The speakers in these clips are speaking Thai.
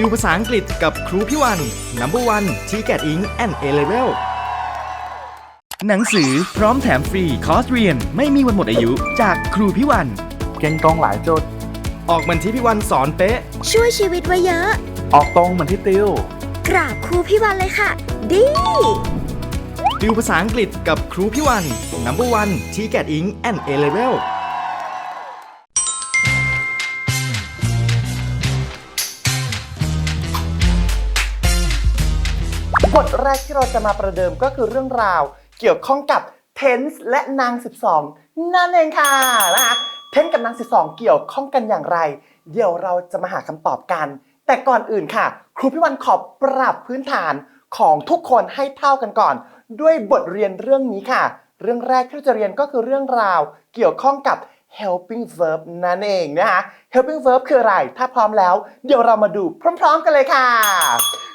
ติวภาษาอังกฤษกับครูพี่วัน number one t g e t ing and A level หนังสือพร้อมแถมฟรีคอร์สเรียนไม่มีวันหมดอายุจากครูพี่วัน เก่งตรงหลายจุด ออกเหมือนที่พี่วันสอนเป๊ะ ช่วยชีวิตไว้เยอะ ออกตรงเหมือนที่ติว กราบครูพี่วันเลยค่ะ ดี ติวภาษาอังกฤษกับครูพี่วัน number one t g e t ing and A level ทแรกที่เราจะมาประเดิมก็คือเรื่องราว เกี่ยวข้องกับ tense และนาง 12 นั่นเองค่ะนะคะ tense กับนาง 12 เกี่ยวข้องกันอย่างไร เดี๋ยวเราจะมาหาคำตอบกัน แต่ก่อนอื่นค่ะ ครูพี่วันขอปรับพื้นฐานของทุกคนให้เท่ากันก่อน ด้วยบทเรียนเรื่องนี้ค่ะ เรื่องแรกที่เราจะเรียนก็คือเรื่องราว เกี่ยวข้องกับ helping verb นั่นเองนะคะ helping verb คืออะไร ถ้าพร้อมแล้ว เดี๋ยวเรามาดูพร้อม ๆ กันเลยค่ะ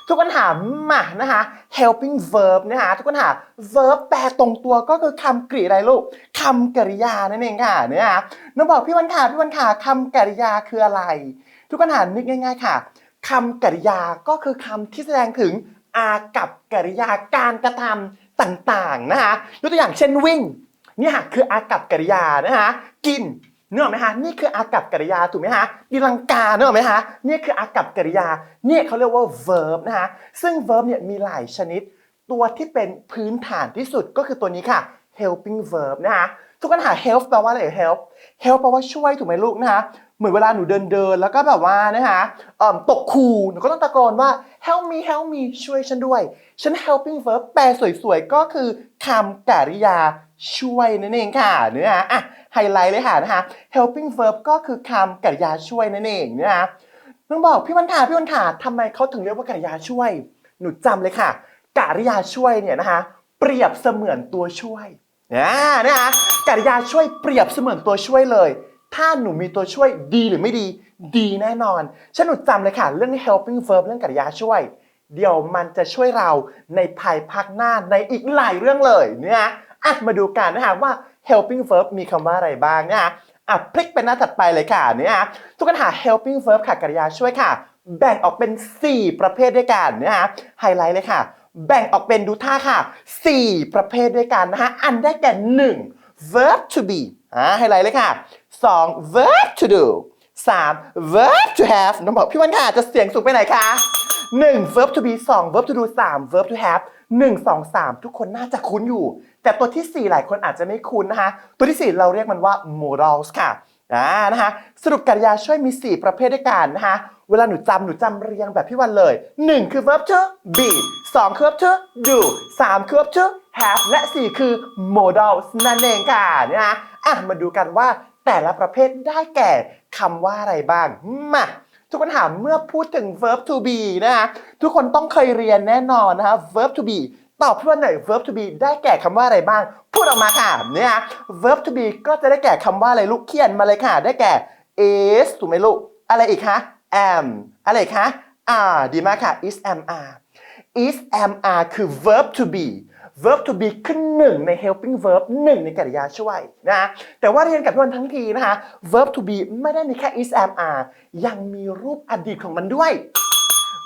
ทุกคนถามานะคะ helping verb นะคะทุกคนถาม verb แปลตรงตัวก็คือคำกริอะไรลูกคำกริยานั่นเองค่ะนะคะน้องบอกพี่วันค่ะพี่วันค่ะคำกริยาคืออะไร ทุกคนถานึกง่าย ๆ ค่ะคำกริยาก็คือคำที่แสดงถึงอากับกริยาการกระทำต่างๆนะคะยกตัวอย่างเช่นวิ่งเนี่ยคืออากับกริยานะคะ กินเนื้อไหมคะนี่คืออากับกริยาถูกไหมคะดีลังกาเนื้อไหมคะนี่คืออากับกริยาเนี่ยเขาเรียกว่า verb นะคะซึ่ง verb เนี่ยมีหลายชนิด ตัวที่เป็นพื้นฐานที่สุดก็คือตัวนี้ค่ะ helping verb นะคะทุกคนหา help แปลว่าอะไร help help แปลว่าช่วยถูกไหมลูกนะคะเหมือนเวลาหนูเดินเดินแล้วก็แบบว่านะคะตกคูหนูก็ต้องตะโกนว่า help me help me ช่วยฉันด้วย ฉัน helping verb แปลสวยๆ ก็คือคำกริยาช่วยนั่นเองค่ะเนื้ออะ ไฮไลท์เลยค่ะนะคะ helping verb ก็คือคำกริยาช่วยนั่นเองนะคะต้องบอกพี่วันขาพี่วันขาทำไมเขาถึงเรียกว่ากริยาช่วย หนูจำเลยค่ะกริยาช่วยเนี่ยนะคะเปรียบเสมือนตัวช่วยนะนะคะกริยาช่วยเปรียบเสมือนตัวช่วยเลย ถ้าหนูมีตัวช่วยดีหรือไม่ดี ดีแน่นอนฉันหนูจำเลยค่ะ เรื่อง helping verb เรื่องกริยาช่วย เดี๋ยวมันจะช่วยเราในภายภาคหน้าในอีกหลายเรื่องเลยเนี่ยอะมาดูกันนะคะว่า helping verb มีคำว่าอะไรบ้างนะคะอะพลิกเป็นหน้าถัดไปเลยค่ะเนี่ยทุกคนหา helping verb ค่ะกริยาช่วยค่ะ แบ่งออกเป็น 4 ประเภทด้วยกันนะคะไฮไลท์เลยค่ะ แบ่งออกเป็นดูท่าค่ะ 4 ประเภทด้วยกันนะคะอันได้แก่ 1 verb to be อ่าไฮไลท์เลยค่ะ 2 verb to do 3 verb to have น้องบอกพี่วันค่ะจะเสียงสูงไปไหนคะ 1 verb to be 2 verb to do 3 verb to have 1 2 3 ทุกคนน่าจะคุ้นอยู่ แต่ตัวที่ 4 หลายคนอาจจะไม่คุ้นนะคะ ตัวที่ 4 เราเรียกมันว่า modals ค่ะอ่านะคะสรุปกริยาช่วยมี 4 ประเภทด้วยกันนะคะเวลาหนูจำหนูจำเรียงแบบพี่วันเลย 1 คือ verb to be 2 คือ verb to do 3 คือ verb to have และ 4 คือ modals นั่นเองค่ะนะคะอะมาดูกันว่าแต่ละประเภทได้แก่คำว่าอะไรบ้างมา ทุกคนถามเมื่อพูดถึง verb to be นะคะทุกคนต้องเคยเรียนแน่นอนนะคะ verb to be ตอบเพื่อนหน่อย verb to be ได้แก่คำว่าอะไรบ้าง พูดออกมาค่ะเนี่ย verb to be ก็จะได้แก่คำว่าอะไรลูกเขียนมาเลยค่ะ ได้แก่ is ถูกไหมลูก อะไรอีกคะ am อะไรอีกคะ are ดีมากค่ะ is am are is am are คือ verb to be verb to be ขึ้นหนึ่งใน helping verb หนึ่งในกริยาช่วยนะแต่ว่าเรียนกับพี่วันทั้งทีนะคะ verb to be ไม่ได้มีแค่ is am are ยังมีรูปอดีตของมันด้วย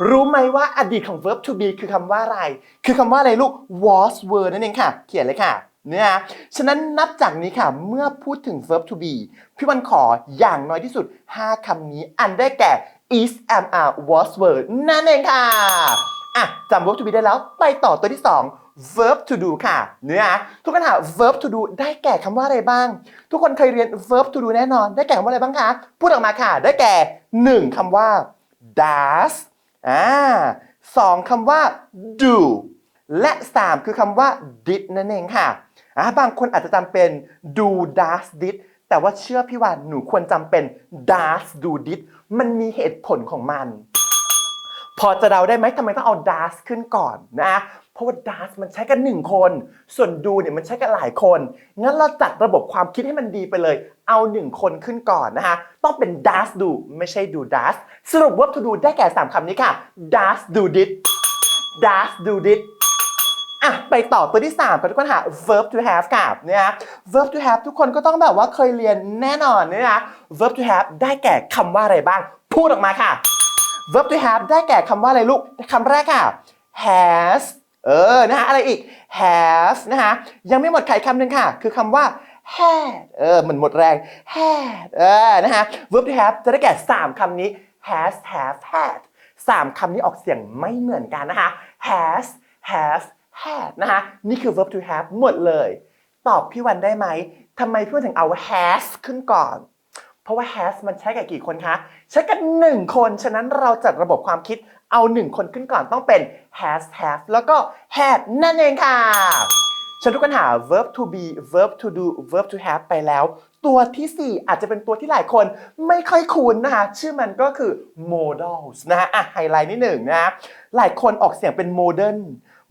รู้ไหมว่าอดีตของ verb to be คือคำว่าอะไร คือคำว่าอะไรลูก was were นั่นเองค่ะ เขียนเลยค่ะเนี่ยฉะนั้นนับจากนี้ค่ะเมื่อพูดถึง verb to be พี่วันขออย่างน้อยที่สุด 5คำนี้อันได้แก่ is am are was were นั่นเองค่ะอะจำ verb to be ได้แล้วไปต่อตัวที่ 2 verb to do ค่ะเนี่ยทุกคนหา verb to do ได้แก่คำว่าอะไรบ้าง ทุกคนเคยเรียน verb to do แน่นอน ได้แก่คำว่าอะไรบ้างคะพูดออกมาค่ะ ได้แก่1คำว่า does อ่าสองคำว่า do และ3คือคำว่า did นั่นเองค่ะอ่าบางคนอาจจะจำเป็น do does did แต่ว่าเชื่อพี่ว่าหนูควรจำเป็น does do did มันมีเหตุผลของมัน พอจะเดาได้ไหมทำไมต้องเอา does ขึ้นก่อนนะ เพราะว่า does มันใช้กันหนึ่งคน ส่วน do เนี่ยมันใช้กันหลายคน งั้นเราจัดระบบความคิดให้มันดีไปเลย เอาหนึ่งคนขึ้นก่อนนะคะ ต้องเป็น does do ไม่ใช่ do does สรุป verb to do ได้แก่ 3 คำนี้ค่ะ does do did does do did อะไปต่อตัวที่3กันทุกคนหา verb to have กับเนี่ย verb to have ทุกคนก็ต้องแบบว่าเคยเรียนแน่นอนเนี่ยนะ verb to have ได้แก่คำว่าอะไรบ้าง พูดออกมาค่ะ verb to have ได้แก่คำว่าอะไรลูกคำแรกค่ะ has เออนะฮะอะไรอีก have นะฮะยังไม่หมดไขคำหนึ่งค่ะ คือคำว่า had เออมันหมดแรง had เออนะฮะ verb to have จะได้แก่ 3คำนี้ has have had สามคำนี้ออกเสียงไม่เหมือนกันนะคะ has have had นะคะนี่คือ verb to have หมดเลย ตอบพี่วันได้ไหมทำไมพี่วันถึงเอา has ขึ้นก่อน เพราะว่า has มันใช้กับกี่คนคะ ใช้กันหนึ่งคน ฉะนั้นเราจัดระบบความคิด เอาหนึ่งคนขึ้นก่อนต้องเป็น has have แล้วก็ had นั่นเองค่ะฉันทุกคนหา verb to be verb to do verb to have ไปแล้ว ตัวทีสี่ 4 อาจจะเป็นตัวที่หลายคนไม่ค่อยคุ้นนะคะ ชื่อมันก็คือ modals นะฮะอะไฮไลท์นิดหนึ่งนะฮะหลายคนออกเสียงเป็น modern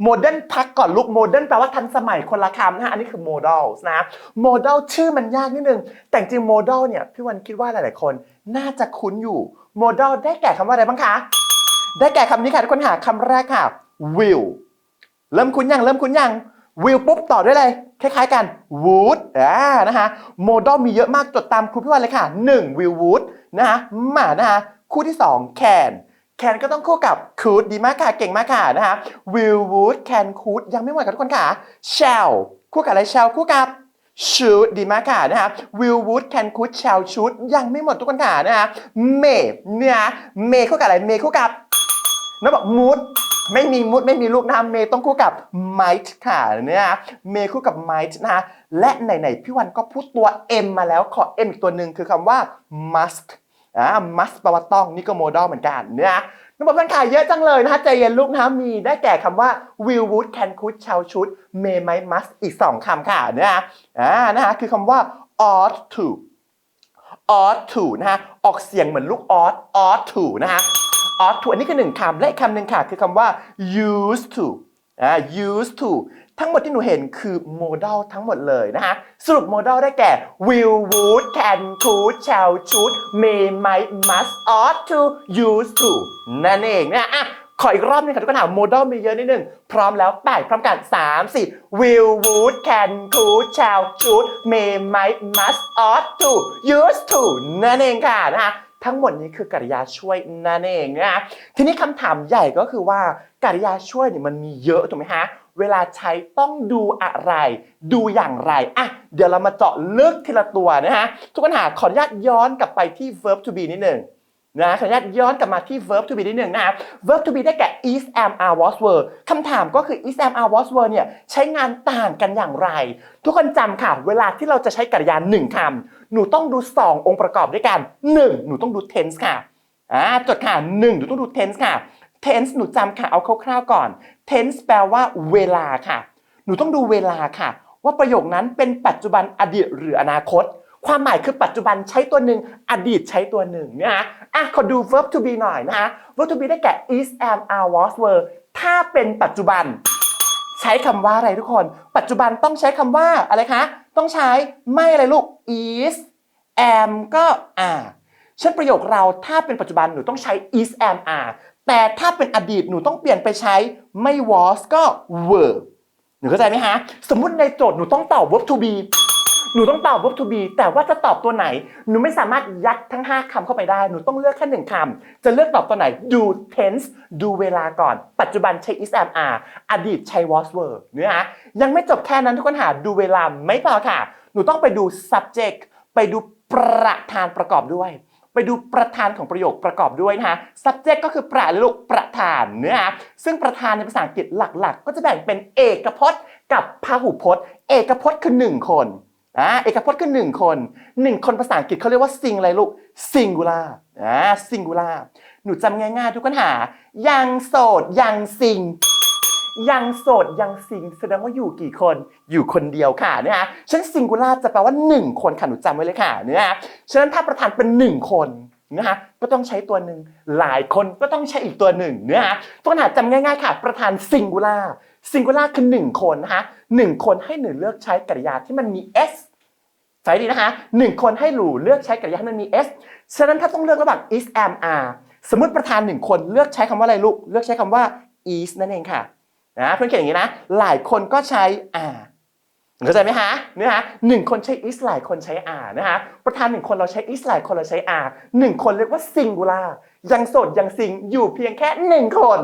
modern พักก่อนลูก modern แปลว่าทันสมัยคนละคำนะฮะอันนี้คือ modals นะ modal ชื่อมันยากนิดนึง แต่จริง modal เนี่ยพี่วันคิดว่าหลาย ๆ คนน่าจะคุ้นอยู่ modal ได้แก่คำว่าอะไรบ้างคะ ได้แก่คำนี้ค่ะทุกคนหาคำแรกค่ะ will เริ่มคุ้นยังเริ่มคุ้นยัง will ปุ๊บต่อด้วยอะไรคล้ายๆกัน would อ่านะคะ modal มีเยอะมากจดตามครูพี่วันเลยค่ะ 1 will would นะคะมานะคะคู่ที่ 2 can can ก็ต้องคู่กับ could ดีมากค่ะ เก่งมากค่ะนะคะ will would can could ยังไม่หมดค่ะทุกคนค่ะ shall คู่กับอะไร shall คู่กับ should ดีมากค่ะนะคะ will would can could shall should ยังไม่หมดทุกคนค่ะนะคะ may เนี่ย may คู่กับอะไร may คู่กับ น้องบอก mood ไม่มี mood ไม่มีลูกนะเมย์ต้องคู่กับ might ค่ะเนี่ยเมย์คู่กับ might นะและไหนๆพี่วันก็พูดตัว m มาแล้วขอ m อีกตัวหนึ่งคือคำว่า must อ่า must แปลว่าต้องนี่ก็ modal เหมือนกันเนี่ยน้องบอกมันขายเยอะจังเลยนะใจเย็นลูกนะมีได้แก่คำว่า will would can could shall should may might must อีก 2คำค่ะเนี่ยอ่านะคะคือคำว่า ought to ought to นะฮะออกเสียงเหมือนลูก ought ought to นะฮะ ought to อันนี้คือหนึ่งคำและคำหนึ่งค่ะ คือคำว่า used to อ่า used to ทั้งหมดที่หนูเห็นคือ modal ทั้งหมดเลยนะฮะสรุป modal ได้แก่ will would can could shall should may might must ought to used to นั่นเองนะอะขออีกรอบหนึงค่ะทุกคนถาม modal มีเยอะนิดนึง พร้อมแล้วไปพร้อมกัน 3 4 will would can could shall should may might must ought to used to นั่นเองค่ะนะฮะ ทั้งหมดนี้คือกริยาช่วยนั่นเองนะทีนี้คำถามใหญ่ก็คือว่ากริยาช่วยเนี่ยมันมีเยอะถูกไหมฮะเวลาใช้ต้องดูอะไร ดูอย่างไรอะเดี๋ยวเรามาเจาะลึกทีละตัวนะฮะทุกคนหาขออนุญาตย้อนกลับไปที่ verb to be นิดหนึ่ง นะขออนุญาตย้อนกลับมาที่ verb to be นิดหนึ่งนะ verb to be ได้แก่ is am are was were คำถามก็คือ is am are was were เนี่ยใช้งานต่างกันอย่างไร ทุกคนจำค่ะ เวลาที่เราจะใช้กริยาหนึ่งคำหนูต้องดู 2 องค์ประกอบด้วยกัน 1. หนูต้องดู tense ค่ะอ่าจดค่ะ 1 หนูต้องดู tense ค่ะ tense หนูจำค่ะ เอาคร่าวๆก่อน tense แปลว่าเวลาค่ะ หนูต้องดูเวลาค่ะ ว่าประโยคนั้นเป็นปัจจุบันอดีตหรืออนาคต ความหมายคือปัจจุบันใช้ตัวหนึ่งอดีตใช้ตัวหนึ่งนะฮะอะขอดู verb to be หน่อยนะฮะ verb to be ได้แก่ is am are was were ถ้าเป็นปัจจุบัน ใช้คำว่าอะไรทุกคน ปัจจุบันต้องใช้คำว่าอะไรคะ ต้องใช้ไม่อะไรลูก is am ก็ are เช่นประโยคเราถ้าเป็นปัจจุบันหนูต้องใช้ is am are แต่ถ้าเป็นอดีตหนูต้องเปลี่ยนไปใช้ไม่ was ก็ were หนูเข้าใจไหมฮะ สมมุติในโจทย์หนูต้องตอบ verb to be หนูต้องตอบ verb to be แต่ว่าจะตอบตัวไหน หนูไม่สามารถยัดทั้ง 5คำเข้าไปได้ หนูต้องเลือกแค่หนึ่งคำ จะเลือกตอบตัวไหนดู tense ดูเวลาก่อน ปัจจุบันใช้ is am are อดีตใช้ was were เนื้อฮะยังไม่จบแค่นั้นทุกคนหาดูเวลาไม่พอค่ะ หนูต้องไปดู subject ไปดูประธานประกอบด้วย ไปดูประธานของประโยคประกอบด้วยนะฮะ subject ก็คือประเลยลูกประธานเนื้อฮะซึ่งประธานในภาษาอังกฤษหลัก ๆ ก็จะแบ่งเป็นเอกพจน์ กับพหุพจน์ เอกพจน์คือหนึ่งคน อ่าเอกพจน์คือหนึ่งคนหนึ่งคนภาษาอังกฤษเขาเรียกว่า sing อะไรลูก singular อ่า singular หนูจำง่ายๆทุกคนหา ยังโสด ยังซิง ยังโสด ยังซิง แสดงว่าอยู่กี่คน อยู่คนเดียวค่ะเนี่ยฮะฉะนัน singular จะแปลว่า1คนค่ะหนูจำไว้เลยค่ะเนี่ยฮะฉะนั้นถ้าประธานเป็น1คนนะฮะก็ต้องใช้ตัวหนึ่งหลายคนก็ต้องใช้อีกตัวหนึ่งเนี่ยฮะตัวหาจำง่ายๆค่ะ ประธาน singular singular คือ1คนนะคะหนึ่งคนให้หนูเลือกใช้กริยาที่มันมี s ใช่ดีนะคะหนึ่งคนให้หนูเลือกใช้กริยาที่มันมี s ฉะนั้นถ้าต้องเลือกระหว่าง is am are สมมติประธานหนึ่งคนเลือกใช้คำว่าอะไรลูก เลือกใช้คำว่า is นั่นเองค่ะนะเพื่อนเขียนอย่างนี้นะ หลายคนก็ใช้ are เข้าใจไหมฮะเนี่ยฮะหนึ่งคนใช้ is หลายคนใช้ are นะฮะประธานหนึ่งคนเราใช้ is หลายคนเราใช้ are หนึ่งคนเรียกว่า singular ยังโสดยังซิงอยู่เพียงแค่หนึ่งคน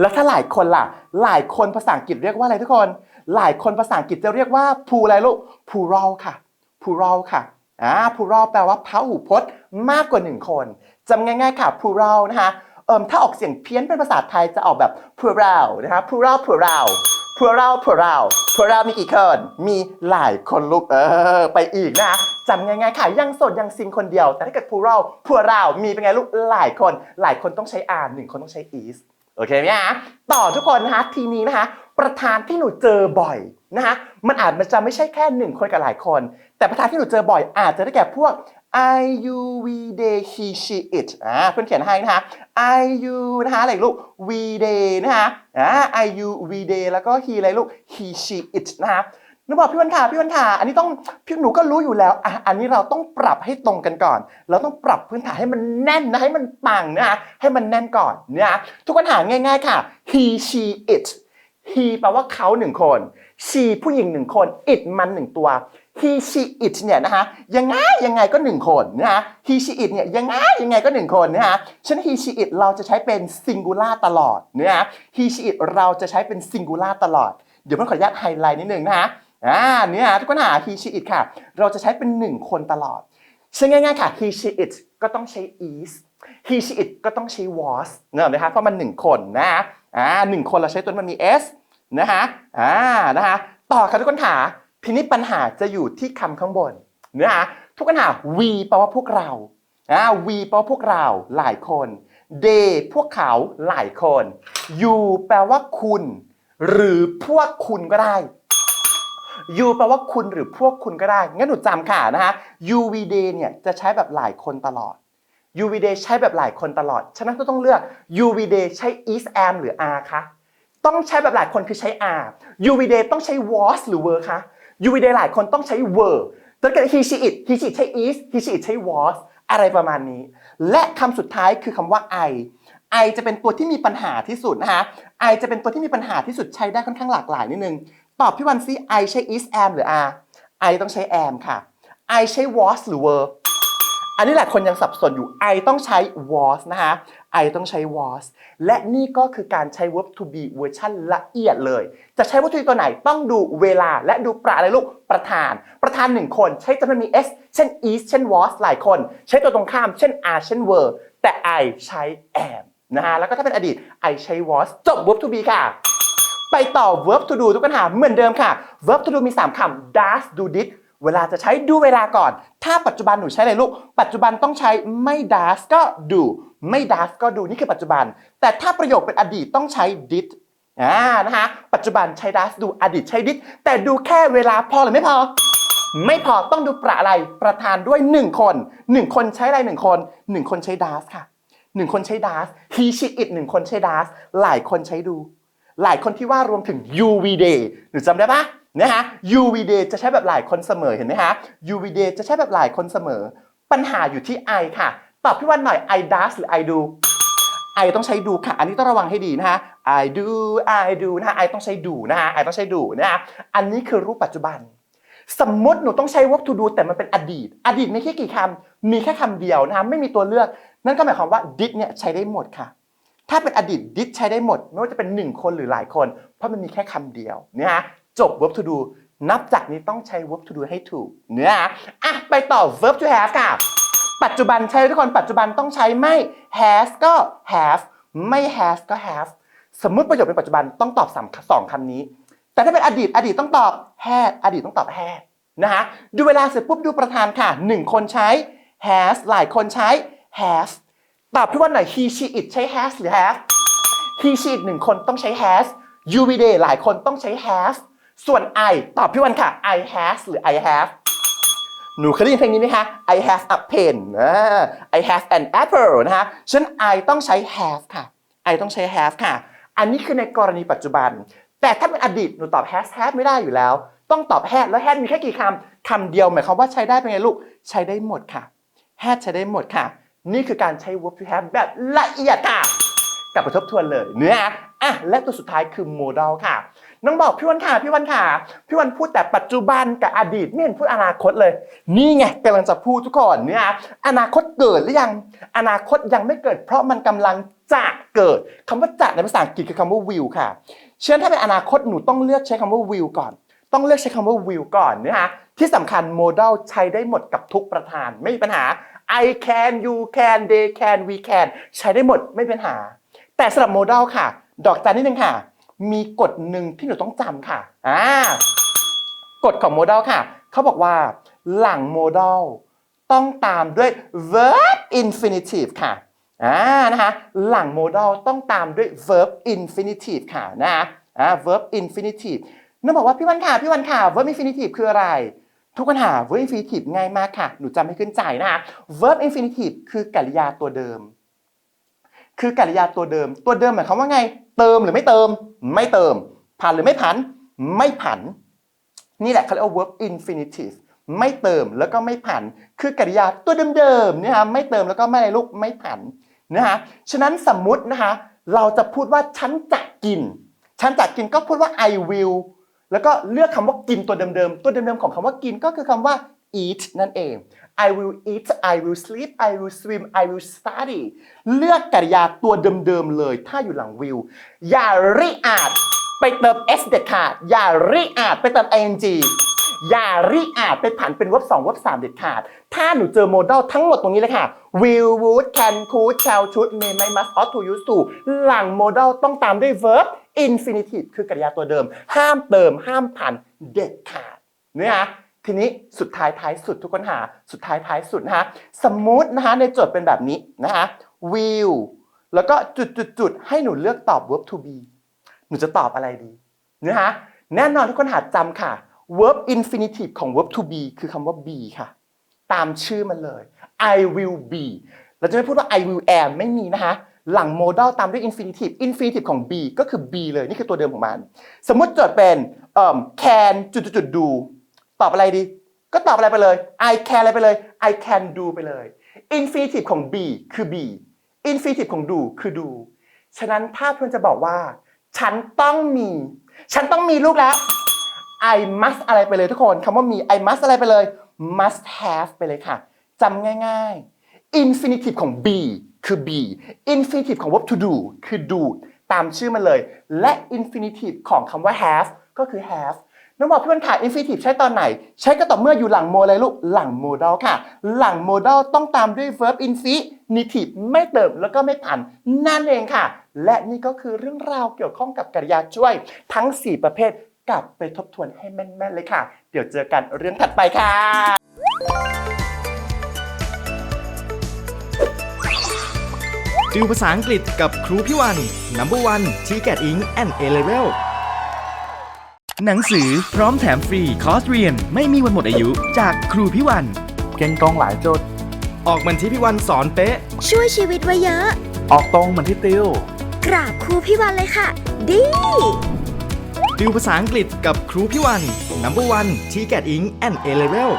แล้วถ้าหลายคนล่ะ หลายคนภาษาอังกฤษเรียกว่าอะไรทุกคน หลายคนภาษาอังกฤษจะเรียกว่า plural อะไรลูก plural ค่ะ plural ค่ะอ่า plural แปลว่าพหูพจน์มากกว่าหนึ่งคนจำง่ายๆค่ะ plural นะคะเอิมถ้าออกเสียงเพี้ยนเป็นภาษาไทยจะออกแบบ plural นะคะ plural plural plural plural plural มีกี่คนมีหลายคนลูกเออไปอีกนะจำง่ายๆค่ะยังสดยังซิงคนเดียว แต่ถ้าเกิด plural plural มีเป็นไงลูกหลายคน หลายคนต้องใช้ are หนึ่งคนต้องใช้ is โอเคไหมฮะต่อทุกคนนะคะทีนี้นะคะ ประธานที่หนูเจอบ่อยนะคะมันอาจมันจะไม่ใช่แค่หนึ่งคนกับหลายคน แต่ประธานที่หนูเจอบ่อย อาจจะได้แก่พวก I U V they he she it อ่าเพื่อนเขียนให้นะคะ I U นะคะอะไรลูก V they นะคะอ่า I U V they แล้วก็ he อะไรลูก he she it นะคะหนูบอกพี่วันค่ะพี่วันค่ะอันนี้ต้องพี่หนูก็รู้อยู่แล้วอะอันนี้เราต้องปรับให้ตรงกันก่อน เราต้องปรับพื้นฐานให้มันแน่นนะให้มันปังนะคะให้มันแน่นก่อนนะคะทุกคนหาง่าย ๆค่ะ he she it he แปลว่าเขาหนึ่งคน she ผู้หญิงหนึ่งคน it มันหนึ่งตัว he she it เนี่ยนะคะยังไงยังไงก็หนึ่งคนนะคะ he she it เนี่ยยังไงยังไงก็หนึ่งคนนะคะฉะนัน he she it เราจะใช้เป็น singular ตลอดนะคะ he she it เราจะใช้เป็น singular ตลอด เดี๋ยวมันขออนุญาตไฮไลท์นิดนึงนะคะอ่าเนี่ยทุกคนหา he she it ค่ะ เราจะใช้เป็นหนึ่งคนตลอดใช่ง่ายๆค่ะ he she it ก็ต้องใช้ is he she it ก็ต้องใช้ was เนอะนะคะเพราะมันหนึ่งคนนะ อ่าหนึ่งคนเราใช้ตัวนั้มันมี s นะคะอ่านะคะต่อค่ะทุกคนค่ะทีนี้ปัญหาจะอยู่ที่คำข้างบนนะคะทุกคนหา we แปลว่าพวกเราอ่า we แปลว่าพวกเราหลายคน they พวกเขาหลายคน you แปลว่าคุณ หรือพวกคุณก็ได้ you แปลว่าคุณหรือพวกคุณก็ได้ งั้นหนูจำค่ะนะฮะ UVD เนี่ยจะใช้แบบหลายคนตลอด U.V.Day ใช้แบบหลายคนตลอด ฉะนั้นก็ต้องเลือก U.V.Day ใช้ is am หรือ are คะ ต้องใช้แบบหลายคนคือใช้ are U.V.Day ต้องใช้ was หรือ were คะ U.V.Day หลายคนต้องใช้ were ถ้าเกิด he she it he she it ใช้ is he she it ใช้ was อะไรประมาณนี้ และคำสุดท้ายคือคำว่า I I จะเป็นตัวที่มีปัญหาที่สุดนะคะ I จะเป็นตัวที่มีปัญหาที่สุดใช้ได้ค่อนข้างหลากหลายนิดนึง ตอบพี่วันซิ I ใช้ is am หรือ are I ต้องใช้ am ค่ะ I ใช้ was หรือ were อันนี้หลายคนยังสับสนอยู่ I ต้องใช้ was นะคะ I ต้องใช้ was และนี่ก็คือการใช้ verb to be เวอร์ชันละเอียดเลย จะใช้ verb to be ตัวไหนต้องดูเวลาและดูประอะไรลูกประธาน ประธานหนึ่งคนใช้จำนวนมี s เช่น is เช่น was หลายคน ใช้ตัวตรงข้าม เช่น are เช่น were แต่ I ใช้ am นะฮะแล้วก็ถ้าเป็นอดีต I ใช้ was จบ verb to be ค่ะไปต่อ verb to do ทุกปัญหาเหมือนเดิมค่ะ verb to do มี 3คำ does do did เวลาจะใช้ดูเวลาก่อน ถ้าปัจจุบันหนูใช้อะไรลูก ปัจจุบันต้องใช้ไม่ does ก็ do ไม่ does ก็ do นี่คือปัจจุบัน แต่ถ้าประโยคเป็นอดีตต้องใช้ did อ่านะคะปัจจุบันใช้ does do อดีตใช้ did แต่ดูแค่เวลาพอหรือไม่พอ ไม่พอต้องดูประอะไรประธานด้วย 1 คน 1 คนใช้อะไร1คน 1 คนใช้ does ค่ะ 1 คนใช้ does he she it 1 คนใช้ does หลายคนใช้ดู หลายคนที่ว่ารวมถึง UV day หนูจำได้ปะ นะฮะ UV day จะใช้แบบหลายคนเสมอเห็นไหมฮะ UV day จะใช้แบบหลายคนเสมอ ปัญหาอยู่ที่ I ค่ะ ตอบพี่วันหน่อย I does หรือ I do I ต้องใช้ดูค่ะ อันนี้ต้องระวังให้ดีนะฮะ I do I do นะฮะ I ต้องใช้ดูนะฮะ I ต้องใช้ดูนะฮะ อันนี้คือรูปปัจจุบัน สมมติหนูต้องใช้ verb to do แต่มันเป็นอดีต อดีตมีแค่กี่คำ มีแค่คำเดียวนะฮะ ไม่มีตัวเลือก นั่นก็หมายความว่า did เนี่ยใช้ได้หมดค่ะถ้าเป็นอดีต did ใช้ได้หมด ไม่ว่าจะเป็น 1 คนหรือหลายคน เพราะมันมีแค่คำเดียวนะฮะ จบ verb to do นับจากนี้ต้องใช้ verb to do ให้ถูกเนื้ออะไปต่อ verb to have ค่ะ ปัจจุบันใช้ทุกคนปัจจุบันต้องใช้ไม่ has ก็ have ไม่ has ก็ have สมมติประโยคเป็นปัจจุบันต้องตอบสามสองคำนี้ แต่ถ้าเป็นอดีตอดีตต้องตอบ had อดีตต้องตอบ had นะฮะดูเวลาเสร็จปุ๊บดูประธานค่ะ1คนใช้ has หลายคนใช้ has ตอบพี่ว่าหน่อย he she it ใช้ has หรือ have he she it หนึ่งคนต้องใช้ has you we they หลายคนต้องใช้ has ส่วน I ตอบพี่วันค่ะ I has หรือ I have หนูเคยได้ยินเพลงนี้ไหมคะ I have a pen อ่า I have an apple นะฮะฉัน I ต้องใช้ have ค่ะ I ต้องใช้ have ค่ะ อันนี้คือในกรณีปัจจุบัน แต่ถ้าเป็นอดีตหนูตอบ has have ไม่ได้อยู่แล้ว ต้องตอบ had แล้ว had มีแค่กี่คำคำเดียวหมายความว่าใช้ได้เป็นไงลูก ใช้ได้หมดค่ะ had ใช้ได้หมดค่ะ นี่คือการใช้ verb to have แบบละเอียดค่ะ กลับไปทบทวนเลยเนื้ออะและตัวสุดท้ายคือโมเดลค่ะ น้องบอกพี่วันค่ะพี่วันค่ะพี่วันพูดแต่ปัจจุบันกับอดีตไม่เห็นพูดอนาคตเลย นี่ไงกำลังจะพูดทุกคนเนี่ยอนาคตเกิดหรือยังอนาคตยังไม่เกิด เพราะมันกำลังจะเกิดคำว่าจะในภาษาอังกฤษคือคำว่า will ค่ะเช่นถ้าเป็นอนาคตหนูต้องเลือกใช้คำว่า will ก่อน ต้องเลือกใช้คำว่า will ก่อนนะคะที่สำคัญโมเดลใช้ได้หมดกับทุกประธาน ไม่มีปัญหา I can you can they can we can ใช้ได้หมดไม่เป็นปัญหา แต่สำหรับโมเดลค่ะ ดอกจันนิดนึงค่ะ มีกฎหนึ่งที่หนูต้องจำค่ะอ่ากฎของโมเดลค่ะ เขาบอกว่าหลังโมเดลต้องตามด้วย verb infinitive ค่ะอ่านะคะหลังโมเดลต้องตามด้วย verb infinitive ค่ะนะคะอ่า verb infinitive นึกบอกว่าพี่วันค่ะพี่วันค่ะ verb infinitive คืออะไร ทุกคนหา verb infinitive ง่ายมากค่ะ หนูจำให้ขึ้นใจนะคะ verb infinitive คือกริยาตัวเดิม คือกริยาตัวเดิม ตัวเดิมหมายความว่าไง เติมหรือไม่เติม ไม่เติม ผันหรือไม่ผัน ไม่ผัน นี่แหละเขาเรียกว่า verb infinitive ไม่เติมแล้วก็ไม่ผัน คือกริยาตัวเดิมๆเนี่ยฮะไม่เติมแล้วก็ไม่อะไรลูกไม่ผันนะฮะฉะนั้นสมมุตินะคะเราจะพูดว่าฉันจะกิน ฉันจะกินก็พูดว่า I will แล้วก็เลือกคำว่ากินตัวเดิมๆ ตัวเดิมๆของคำว่ากินก็คือคำว่า eat นั่นเอง I will eat I will sleep I will swim I will study เลือกกริยาตัวเดิมๆเลย ถ้าอยู่หลัง will อย่าริอาจไปเติม s เด็ดขาด อย่าริอาจไปเติม ing อย่าริอาจไปผันเป็น verb 2 verb 3เด็ดขาด ถ้าหนูเจอโมเดลทั้งหมดตรงนี้เลยค่ะ will would can could shall should may may must ought to used to หลังโมเดลต้องตามด้วย verb infinitive คือกริยาตัวเดิม ห้ามเติมห้ามผันเด็ดขาดเนี่ยนะ ทีนี้สุดท้ายท้ายสุดทุกคนหา สุดท้ายท้ายสุดนะคะสมมุตินะคะในโจทย์เป็นแบบนี้นะคะ will แล้วก็จุดจุดจุดให้หนูเลือกตอบ verb to be หนูจะตอบอะไรดีนะคะแน่นอนทุกคนหาจำค่ะ verb infinitive ของ verb to be คือคำว่า be ค่ะ ตามชื่อมันเลย I will be เราจะไม่พูดว่า I will am ไม่มีนะคะ หลังโมเดลตามด้วย infinitive infinitive ของ be ก็คือ be เลย นี่คือตัวเดิมของมัน สมมติโจทย์เป็น can จุดจุดจุด do ตอบอะไรดี ก็ตอบอะไรไปเลย I can อะไรไปเลย I can do ไปเลย infinitive ของ be คือ be infinitive ของ do คือ do ฉะนั้นถ้าเพื่อนจะบอกว่า ฉันต้องมี ฉันต้องมีลูกแล้ว I must อะไรไปเลยทุกคนคำว่ามี I must อะไรไปเลย must have ไปเลยค่ะจำง่ายๆ infinitive ของ be คือ be infinitive ของ verb to do คือ do ตามชื่อมันเลย และ infinitive ของคำว่า have ก็คือ have น้องบอกเพื่อนค่ะ infinitive ใช้ตอนไหน ใช้ก็ต่อเมื่ออยู่หลังโมอะไรลูก หลัง modal ค่ะ หลัง modal ต้องตามด้วย verb infinitive ไม่เติมแล้วก็ไม่ผัน นั่นเองค่ะ และนี่ก็คือเรื่องราวเกี่ยวข้องกับกริยาช่วย ทั้ง 4 ประเภทกลับไปทบทวนให้แม่นๆเลยค่ะ เดี๋ยวเจอกันเรื่องถัดไปค่ะติวภาษาอังกฤษกับครูพี่วัน Number one t c a t Ink and A Level หนังสือพร้อมแถมฟรี คอร์สเรียน ไม่มีวันหมดอายุ จากครูพี่วัน เก่งตรงหลายโจทย์ออกมันที่พี่วันสอนเป๊ะ ช่วยชีวิตไว้เยอะ ออกตรงเหมือนที่ติว กราบครูพี่วันเลยค่ะ ดี ติวภาษาอังกฤษกับครูพี่วัน Number one t c a t Ink and A Level